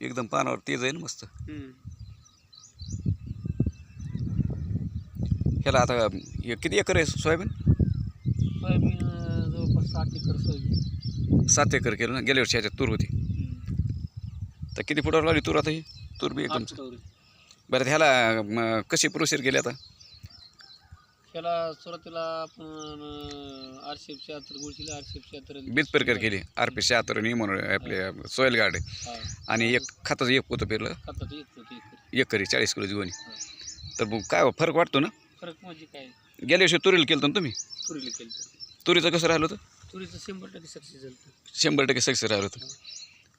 एकदम पानावर तेज आहे ना मस्त. ह्याला आता हे किती एकर आहे सोयाबीन सोयाबीन जवळपास साठ एकर सोयाबीन सात एकर केलं ना गेल्या वर्षी ह्याच्यात तूर होती. तर किती फुटावर लावली तूर आता ही तूर बी एकदम. बरं तर ह्याला कशी प्रोसेस केली आता त्याला सुरुवातीला आपण आठशे शहात्तर गुळशीला आठशे शहात्तर बीज प्रकार केली. आर पी शहात्तर आणि म्हणून आपले सॉईल गार्ड. हा. आणि एक खताचं एक पोतं पेरलं. खताचं एक होतं एकर एकरी चाळीस किलो जीवन. तर मग काय फरक वाटतो ना? फरक म्हणजे काय? गेल्या वर्षी तुरीला केलं होतं ना तुम्ही? तुरीला केलं तर. तुरीचं कसं राहिलं होतं? तुरीचं शंभर टक्के सक्सेस झालं होतं. शंभर टक्के सक्सेस राहिलं होतं.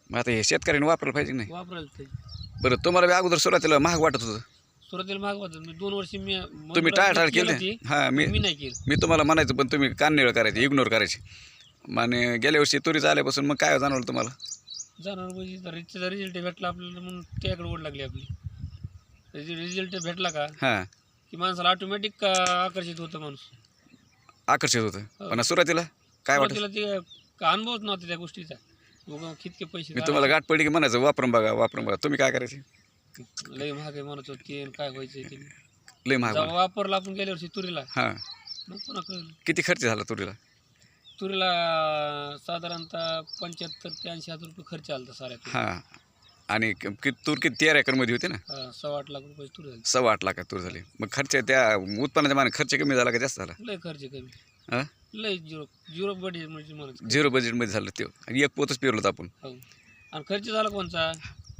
मग आता हे शेतकऱ्यांनी वापरलं पाहिजे की नाही? वापरायला ते बरं तुम्हाला बी अगोदर सुरुवातीला महाग वाटत होतं. सुरुवातीला महाग मी दोन वर्ष मी तुम्ही टाळटाळ केलं? हां मी मी नाही केलं. मी तुम्हाला म्हणायचं पण तुम्ही काननिळ करायचे इग्नोर करायचे. आणि गेल्या वर्षी तुरीचं आल्यापासून मग काय जाणवलं तुम्हाला? जाणार म्हणजे त्याचा रिझल्ट भेटला आपल्याला म्हणून त्याकडे ओढ लागली आपली. रिझल्ट भेटला का हां. की माणसाला ऑटोमॅटिक आकर्षित होतं माणूस. आकर्षित होतं. पण सुरुवातीला काय वाटत सुरुवातीला ते का अनुभवच नव्हता त्या गोष्टीचा. उगा कितके पैसे मी तुम्हाला गाठ पडली की म्हणायचं वापरून बघा वापरून बघा. तुम्ही काय करायचे? लय महाग आहे म्हणत होते आणि काय व्हायचं ते? लय महाग जेव्हा वापरला आपण गेल्या वर्षी तुरीला. हां. मग पुन्हा कळलं. किती खर्च झाला तुरीला? तुरीला साधारणतः पंच्याहत्तर ते ऐंशी हजार रुपये खर्च आला होता साऱ्या हां. आणि क- कि तूर किती तेरा एकरमध्ये होती ना? हा, सव्वा आठ लाख रुपये तुरी झाली. सव्वा आठ लाखात तूर झाली. मग खर्च त्या उत्पन्नाच्या माने खर्च कमी झाला का जास्त झाला? लय खर्च कमी. हां? लय झिरो झिरो बजेट म्हणजे म्हणत झिरो बजेटमध्ये झालं ते. आणि एक पोतच पेरलं होतं आपण. हो. आणि खर्च झाला कोणचा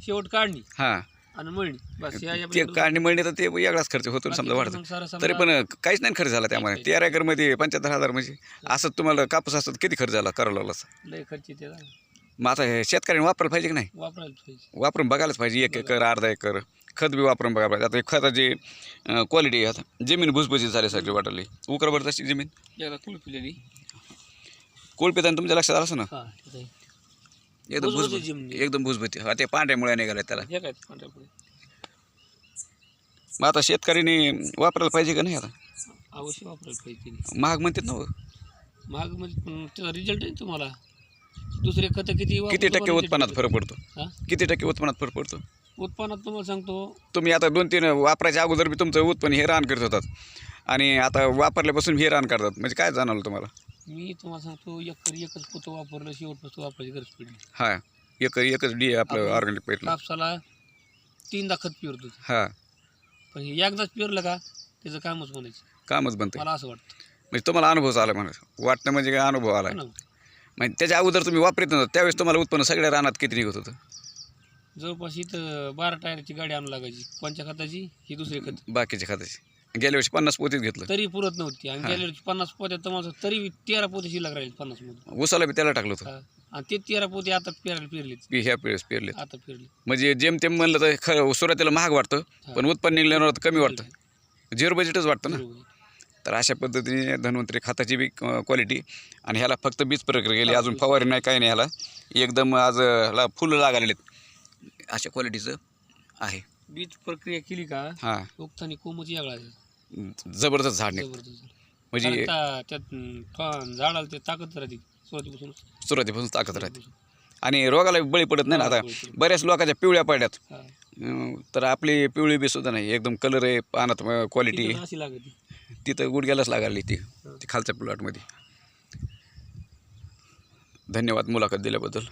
शेवट काढणी. हां. आणि मळणी. बस या या ते काढणी मळणी तर ते वेगळाच खर्च होतो ना समजा बाकी वाढतो. मग सारा समजा तरी पण काहीच नाही खर्च झाला त्यामध्ये. तेरा एकरमध्ये पंच्याहत्तर हजार म्हणजे. असं तुम्हाला कापूस असतात किती खर्च झाला करावं लागला असं? लय खर्च त्याचा मग आता हे शेतकऱ्यांनी वापरायला पाहिजे की नाही? वापरायला पाहिजे. वापरून बघायलाच पाहिजे एक एकर अर्धा एकर. खत बी वापरून बघायला पाहिजे. आता हे खताची क्वालिटी आता. जमीन भुसभुशीत झाल्यासारखी वाटली उकराबर तशी जमीन? याला कुळपिलेली कोळपेताना तुमच्या लक्षात आलं असं ना? हा आहे. एकदम जमीन. एकदम भुसभुशीत हा ते पांढऱ्या मुळ्या निघाल्या त्याला. हे काय मग आता शेतकऱ्यांनी वापरायला पाहिजे का नाही आता? अवश्य वापरायला पाहिजे महाग म्हणतात ना हो. महाग म्हणजे पण त्याचा रिझल्ट आहे तुम्हाला? दुसरे खतं किती किती टक्के उत्पन्नात फरक पडतो? हा? किती टक्के उत्पन्नात फरक पडतो? उत्पन्नात तुम्हाला सांगतो. तुम्ही आता दोन तीन वापरायच्या अगोदर बी तुमचं उत्पन्न हे रान करत होतात. आणि आता वापरल्यापासून हे रान करतात. म्हणजे काय जाणवलं तुम्हाला? मी तुम्हाला सांगतो एकर एकच पोतं वापरलं शेवटपासून वापरायची गरज पडली हां एक एकच डी आपलं आपण ऑर्गॅनिक पेटलं कापसाला तीनदा खत पिरत. हां. पण हे एकदाच पिरलं का त्याचं कामच म्हणायचं कामच बनतं मला असं वाटतं. म्हणजे तुम्हाला अनुभव आला म्हणा. वाटतं म्हणजे काय अनुभव आला? हो ना म्हणजे त्याच्या अगोदर तुम्ही वापरत नव्हतं त्यावेळेस तुम्हाला उत्पन्न सगळ्या रानात किती निघत होतं? जवळपास इथं बारा टायरची गाडी आणून लागायची. कोणत्या खताची? ही दुसरी खत. बाकीच्या खात्याची गेल्या वर्षी पन्नास पोतीच घेतलं. तरी पुरत नव्हती. आणि गेल्या वर्षी पन्नास पोत्या तुम्हाला तरी तेरा पोते शिल्लक राहील पन्नासमध्ये उसाला बी त्याला टाकलं होतं. आणि ते तेरा पोते आता पेरायला पेरलेत. पी ह्या पेळेस पेरले आता पेरले म्हणजे जेमतेम म्हणलं तर खरं सुरुवातीला महाग वाटतं पण उत्पन्न निघल्यावर आता कमी वाटतं. झिरो बजेटच वाटतं ना. तर अशा पद्धतीने धन्वंतरी खताची बी क्वालिटी आणि ह्याला फक्त बीज प्रक्रिया गेली अजून फवारी नाही काही नाही ह्याला. एकदम आज ह्याला फुलं लागलेले आहेत अशा क्वालिटीचं आहे. बीज प्रक्रिया केली का हां. उगतानी कोमच यागळा. जबरदस्त झाड निघतं जबरदस्त म्हणजे कारण त्यात अं, झाडाला ते ताकद राहते सुरुवातीपासून. सुरुवातीपासून ताकद राहते. आणि रोगाला बळी पडत नाही ना आता. बऱ्याच लोकांच्या पिवळ्या पडल्यात. हा. अं, तर आपली पिवळी बी सुद्धा नाही. एकदम कलर आहे पानात क्वालिटी तिथं अशी लागते तिथं गुडघ्यालाच लागली ती. ती खालच्या प्लॉटमध्ये धन्यवाद मुलाखत दिल्याबद्दल.